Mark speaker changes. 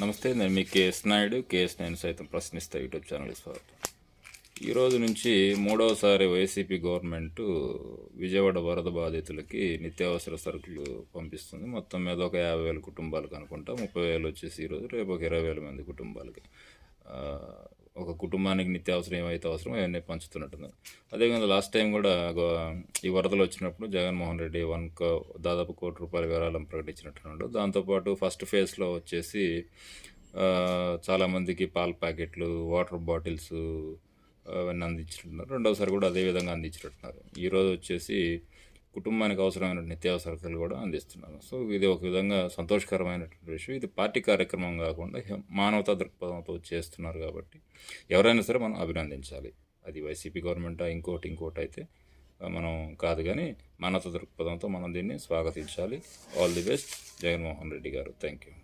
Speaker 1: నమస్తే నేను మీ KS Naidu. KS నేను సైతం ప్రశ్నిస్తా యూట్యూబ్ ఛానల్కి స్వాగతం. ఈరోజు నుంచి మూడవసారి వైసీపీ గవర్నమెంట్ విజయవాడ వరద బాధితులకి నిత్యావసర సరుకులు పంపిస్తుంది. మొత్తం మీద ఒక యాభై వేల కుటుంబాలకు అనుకుంటా ముప్పై వేలు వచ్చేసి ఈరోజు రేపు ఒక ఇరవై వేల మంది కుటుంబాలకి. ఒక కుటుంబానికి నిత్యావసరం ఏమైతే అవసరమో అవన్నీ పంచుతున్నట్టున్నారు అదేవిధంగా లాస్ట్ టైం కూడా ఈ వరదలు వచ్చినప్పుడు జగన్మోహన్ రెడ్డి వన్ కో దాదాపు కోటి రూపాయల విరాళం ప్రకటించినట్టున్నాడు. దాంతోపాటు ఫస్ట్ ఫేజ్లో వచ్చేసి చాలామందికి పాల ప్యాకెట్లు వాటర్ బాటిల్స్ అవన్నీ అందించినట్టున్నారు. రెండవసారి కూడా అదే విధంగా అందించినట్టున్నారు. ఈరోజు వచ్చేసి కుటుంబానికి అవసరమైన నిత్యావసరాలు కూడా అందిస్తున్నారు సో ఇది ఒక విధంగా సంతోషకరమైనటువంటి విషయం. ఇది పార్టీ కార్యక్రమం కాకుండా మానవతా దృక్పథంతో చేస్తున్నారు కాబట్టి ఎవరైనా సరే మనం అభినందించాలి. అది వైసీపీ గవర్నమెంట్ ఇంకోటి ఇంకోటి అయితే మనం కాదు కానీ మానవతా దృక్పథంతో మనం దీన్ని స్వాగతించాలి. All the best. Jaganmohan Reddy garu. Thank you